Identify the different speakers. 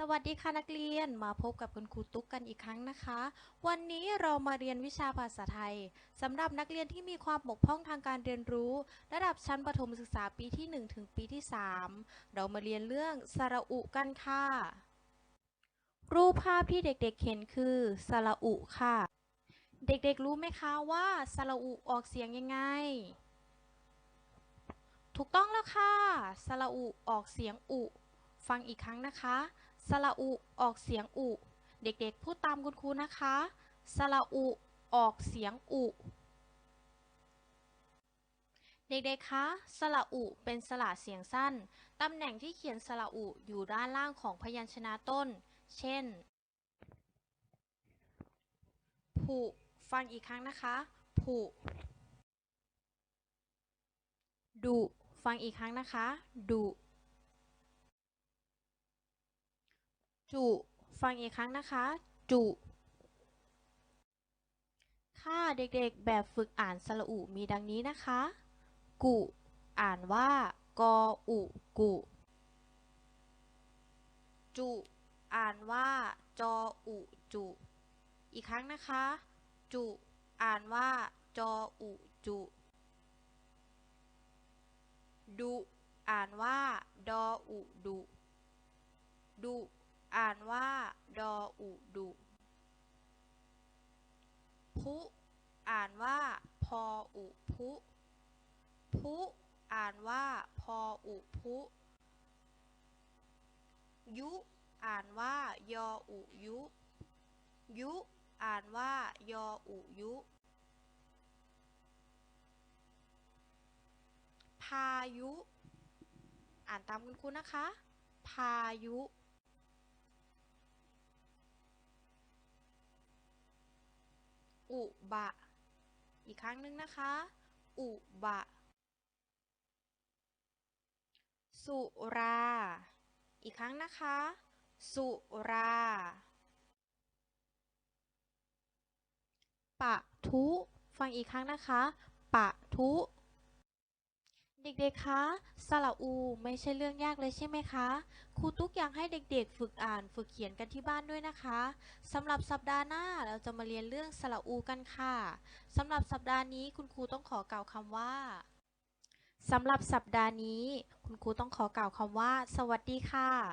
Speaker 1: สวัสดีค่ะนักเรียนมาพบกับคุณครูตุ๊กกันอีกครั้งนะคะ วันนี้เรามาเรียนวิชาภาษาไทยสำหรับนักเรียนที่มีความบกพร่องทางการเรียนรู้ ระดับชั้นประถมศึกษาปีที่ 1 ถึงปีที่ 3 เรามาเรียนเรื่องสระอุกันค่ะ รูปภาพที่เด็กๆเห็นคือสระอุค่ะ เด็กๆรู้ไหมคะว่าสระอุออกเสียงยังไง ถูกต้องแล้วค่ะสระอุออกเสียงอุ ฟังอีกครั้งนะคะ สระอุออกเสียงอุ เด็กๆ พูดตามคุณครูนะคะ สระอุออกเสียงอุ เด็กๆ คะ สระอุเป็นสระเสียงสั้น ตำแหน่งที่เขียนสระอุอยู่ด้านล่างของพยัญชนะต้น เช่น ผุ ฟังอีกครั้งนะคะ ผุ ดุ ฟังอีกครั้งนะคะ ดุ จุ ฟังอีกครั้งนะคะ จุค่ะเด็กๆ แบบฝึกอ่านสระอุมีดังนี้นะคะ กุ อ่านว่ากออุกุ จุ อ่านว่าจออุจุ อีกครั้งนะคะ จุ อ่านว่าจออุจุ ดุ อ่านว่า ดออุดุ ดุ อ่านว่า ดออุดุ พุ อ่านว่า พออุพุ พุ อ่านว่า พออุพุ ยุ อ่านว่า ยออุยุ ยุ อ่านว่า ยออุยุ พายุ อ่านตามคุณครูนะคะ พายุ อุบะ อีกครั้งหนึ่งนะคะ อุบะ สุรา อีกครั้งนะคะ สุรา ปะทุ ฟังอีกครั้งนะคะ ปะทุ ด็กๆ คะสระอูไม่ใช่เรื่องยากเลยใช่ไหมคะ ครูตุ๊กอยากให้เด็กๆ ฝึกอ่านฝึกเขียนกันที่บ้านด้วยนะคะสำหรับสัปดาห์หน้าเราจะมาเรียนเรื่องสระอูกันค่ะสำหรับสัปดาห์นี้คุณครูต้องขอกล่าวคำว่าสำหรับสัปดาห์นี้ คุณครูต้องขอกล่าวคำว่า สวัสดีค่ะ